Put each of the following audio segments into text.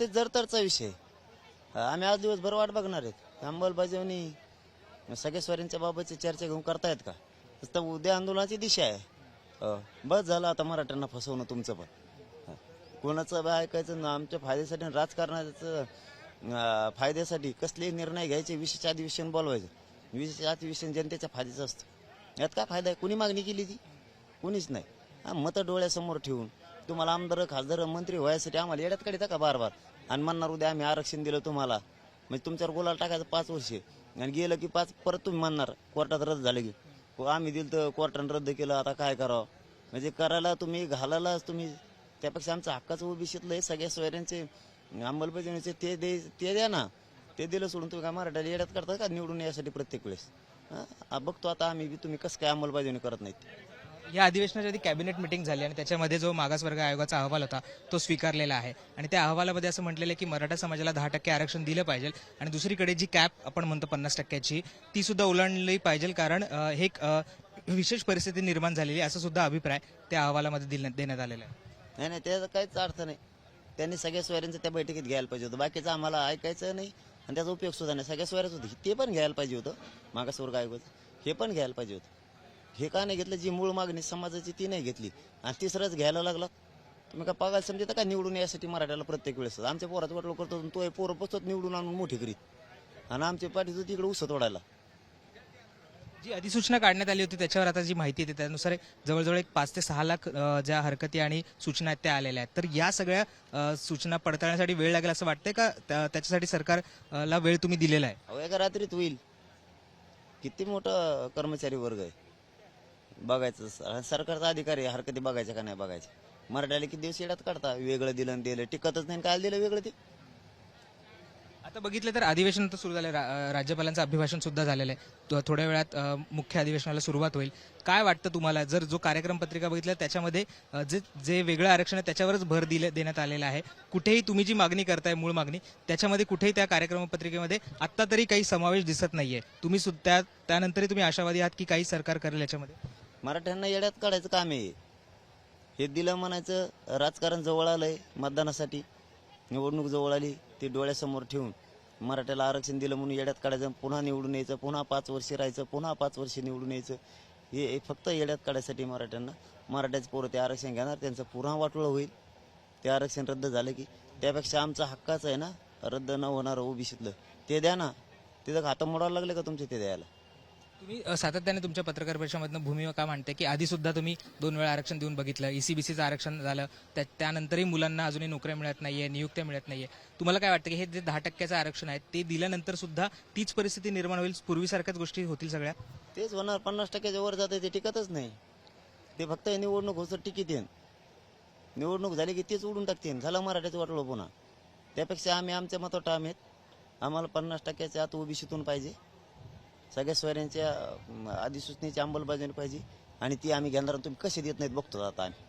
ते जरतरचा विषय. आम्ही आज दिवसभर वाट बघणार आहेत. अंमलबजावणी सगळ्या बाबतची चर्चा घेऊन करतायत का? तर उद्या आंदोलनाची दिशा आहे. बस झालं आता मराठ्यांना फसवणं तुमचं पण. कोणाचं बी ऐकायचं ना आमच्या फायद्यासाठी राजकारणाचं फायद्यासाठी कसले निर्णय घ्यायचे विशेष अधिवेशन बोलवायचं. विशेष अधिवेशन जनतेच्या फायद्याचं असतं. यात काय फायदा आहे? कुणी मागणी केली ती? कुणीच नाही. मतं डोळ्यासमोर ठेवून तुम्हाला आमदार खासदार मंत्री व्हायसाठी आम्हाला येड्यात काढता का बार बार आणि म्हणणार उद्या आम्ही आरक्षण दिलं तुम्हाला. म्हणजे तुमच्यावर गोलाला टाकायचं पाच वर्षे. आणि गेलं की पाच परत तुम्ही म्हणणार कोर्टात रद्द झालं की. हो, आम्ही दिलं तर कोर्टानं रद्द केलं आता काय करावं? म्हणजे करायला तुम्ही घालायलाच तुम्ही त्यापेक्षा आमचं हक्काचं ओबीसीतलं हे सगळ्या सोयऱ्यांचे अंमलबजावणीचे ते दे ते द्या ना. ते दिलं सोडून तुम्ही काय मराठ्याला येड्यात करता का? निवडून यासाठी प्रत्येक वेळेस. बघतो आता आम्ही बी तुम्ही कसं काय अंमलबजावणी करत नाहीत. या अधिवेशनाच्या आधी कॅबिनेट मिटिंग झाली आणि त्याच्यामध्ये जो मागासवर्ग आयोगाचा अहवाल होता तो स्वीकारलेला आहे. आणि त्या अहवालामध्ये असं म्हटलेलं आहे की मराठा समाजाला दहा टक्के आरक्षण दिलं पाहिजे आणि दुसरीकडे जी कॅप आपण म्हणतो पन्नास टक्क्याची ती सुद्धा ओलांडली पाहिजे कारण हे एक विशेष परिस्थिती निर्माण झालेली आहे, सुद्धा अभिप्राय त्या अहवालामध्ये देण्यात आलेला आहे. नाही नाही त्याचा काहीच अर्थ नाही. त्यांनी सगळ्या सोयऱ्यांचं त्या बैठकीत घ्यायला पाहिजे होतं. बाकीचं आम्हाला ऐकायचं नाही आणि त्याचा उपयोग सुद्धा नाही. सगळ्या सोयऱ्याच होती ते पण घ्यायला पाहिजे होतं मागासवर्ग आयोगाचं. हे पण घ्यायला पाहिजे होतं. हे का नाही घेतलं? जी मूळ मागणी समाजाची ती नाही घेतली. आणि तिसरंच घ्यायला लागला तुम्ही का पागायला समजता का निवडून यासाठी मराठ्याला प्रत्येक वेळेस? आमच्या पोराचं वाटलं करतो तो हे पोरं बसत निवडून आणून मोठी करीत. आणि आमच्या पाठीचं तिकडे उसत तोडायला जी अधिसूचना काढण्यात आली होती त्याच्यावर आता जी माहिती येते त्यानुसार जवळजवळ एक पाच ते सहा लाख ज्या हरकती आणि सूचना आहेत त्या आलेल्या आहेत. तर या सगळ्या सूचना पडताळण्यासाठी वेळ लागेल असं वाटतंय का? त्या- त्याच्यासाठी सरकारला वेळ तुम्ही दिलेला आहे? एका रात्रीत होईल. किती मोठं कर्मचारी वर्ग आहे? बघायचं. सर सरकारचा अधिकारी आहे, हरकती बघायच्या का नाही बघायच्या? मराठ्याला किती दिवस येड्यात काढता? वेगळं दिलं आणि दिलं. टिकतच नाही काय दिलं वेगळं ते? आता बघितलं तर अधिवेशन तर सुरू झालं रा- राज्यपालांचं अभिभाषण सुद्धा झालेलं आहे. तो- थोड्या वेळात अं, मुख्य अधिवेशनाला सुरुवात होईल. काय वाटतं तुम्हाला? जर जो कार्यक्रम पत्रिका बघितलं त्याच्यामध्ये अं, जे जे वेगळं आरक्षण आहे त्याच्यावरच भर दिले देण्यात आलेला आहे. कुठेही तुम्ही जी मागणी करताय मूळ मागणी त्याच्यामध्ये कुठेही त्या कार्यक्रम पत्रिकेमध्ये आत्ता तरी काही समावेश दिसत नाहीये. तुम्ही सुद्धा त्यानंतरही तुम्ही आशावादी आहात की काही सरकार करेल याच्यामध्ये? मराठ्यांना येड्यात काढायचं काम आहे. हे दिलं म्हणायचं राजकारण जवळ आलंय मतदानासाठी. निवडणूक जवळ आली ती डोळ्यासमोर ठेवून मराठ्याला आरक्षण दिलं म्हणून येड्यात काढायचं पुन्हा निवडून यायचं पुन्हा पाच वर्षे राहायचं पुन्हा पाच वर्षे निवडून यायचं. हे फक्त येड्यात काढायसाठी मराठ्यांना मराठ्याचे पोरं ते आरक्षण घेणार त्यांचं पुन्हा वाटोळं होईल. ते आरक्षण रद्द झालं की त्यापेक्षा आमचा हक्काच आहे ना रद्द न होणारं ओबीसीतलं. ते द्या ना. तिथं हातं मोडायला लागले का तुमचे ते द्यायला? तुम्ही सातत्याने तुमच्या पत्रकार परिषदेमधनं भूमिका मांडते? की आधी सुद्धा तुम्ही दोन वेळा आरक्षण देऊन बघितलं ईसीबीसीचं आरक्षण झालं त्या त्यानंतरही मुलांना अजूनही नोकऱ्या मिळत नाहीये नियुक्त्या मिळत नाहीये. तुम्हाला काय वाटतं की हे जे दहा टक्क्याचं आरक्षण आहे ते दिल्यानंतर सुद्धा तीच परिस्थिती निर्माण होईल? पूर्वीसारख्याच गोष्टी होतील सगळ्या? तेच होणार. पन्नास टक्क्याच्या वर जाते ते टिकतच नाही. ते फक्त निवडणूक होतं टिकीतेन निवडणूक झाली की तेच उडून टाकतील झालं मराठ्याचं वाटलं पुन्हा. त्यापेक्षा आम्ही आमच्या मतं ठाम आहेत. आम्हाला पन्नास टक्क्याच्या आत ओबीसीतून पाहिजे. सगळ्या सोयऱ्यांच्या अधिसूचनेची अंमलबजावणी पाहिजे आणि ती आम्ही घेणार तुम्ही कसे देत नाहीत बघतो आता आम्ही.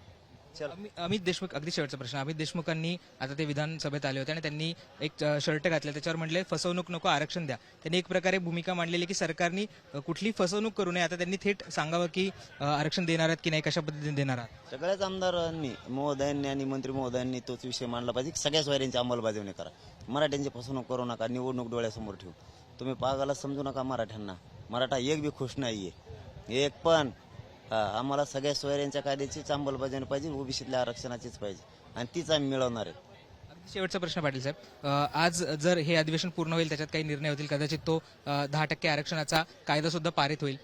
अमित देशमुख अगदी शेवटचा प्रश्न. अमित देशमुखांनी आता ते विधानसभेत आले होते आणि त्यांनी एक शर्ट घातले त्याच्यावर म्हटले फसवणूक नको आरक्षण द्या. त्यांनी एक प्रकारे भूमिका मांडलेली की सरकारने कुठली फसवणूक करू नये. आता त्यांनी थेट सांगावं की आरक्षण देणार आहेत की नाही कशा पद्धतीने देणार आहात? सगळ्याच आमदारांनी महोदयांनी आणि मंत्री महोदयांनी तोच विषय मांडला पाहिजे. की सगळ्या सोयऱ्यांची अंमलबजावणी करा. मराठ्यांची फसवणूक करू नका. निवडणूक डोळ्यासमोर ठेवू. तुम्ही पागाला समजू नका मराठ्यांना. मराठा एक बी खुश नाही आहे एक पण आम्हाला सगळ्या सोयऱ्यांच्या कायद्याचीच अंमलबजावणी पाहिजे ओबीसीतल्या आरक्षणाचीच पाहिजे. आणि तीच आम्ही मिळवणार आहे. शेवटचा प्रश्न पाटील साहेब. आज जर हे अधिवेशन पूर्ण होईल त्याच्यात काही निर्णय होतील कदाचित तो दहा टक्के आरक्षणाचा कायदा सुद्धा पारित होईल.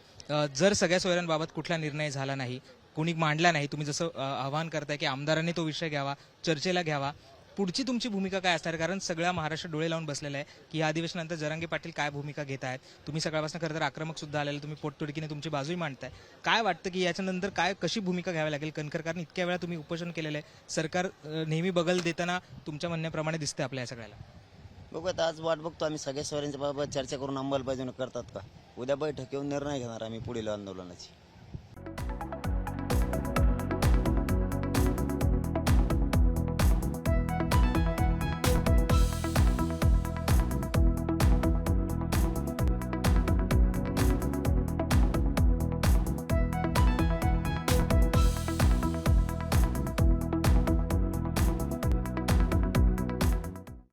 जर सगळ्या सोयऱ्यांबाबत कुठला निर्णय झाला नाही कोणी मांडला नाही तुम्ही जसं आवाहन करताय की आमदारांनी तो विषय घ्यावा चर्चेला घ्यावा पुढची तुमची भूमिका काय असणार? कारण सगळ्या महाराष्ट्र डोळे लावून बसलेला आहे की या अधिवेशनानंतर जरांगे पाटील काय भूमिका घेत आहेत? तुम्ही सकाळपासून खरं तर आक्रमक सुद्धा आलेले तुम्ही पोटतोडकीने तुमची बाजूही मांडताय. काय वाटतं की याच्यानंतर काय कशी भूमिका घ्यावी लागेल? कणकर कारण इतक्या वेळा तुम्ही उपोषण केलेलं आहे. सरकार नेहमी बगल देताना तुमच्या म्हणण्याप्रमाणे दिसते आपल्या या सगळ्याला. बघत आता आज वाट बघतो आम्ही. सगळ्या सोयऱ्यांच्या बाबत चर्चा करून अंमलबजावणी करतात का? उद्या बैठक येऊन निर्णय घेणार आम्ही पुढील आंदोलनाची.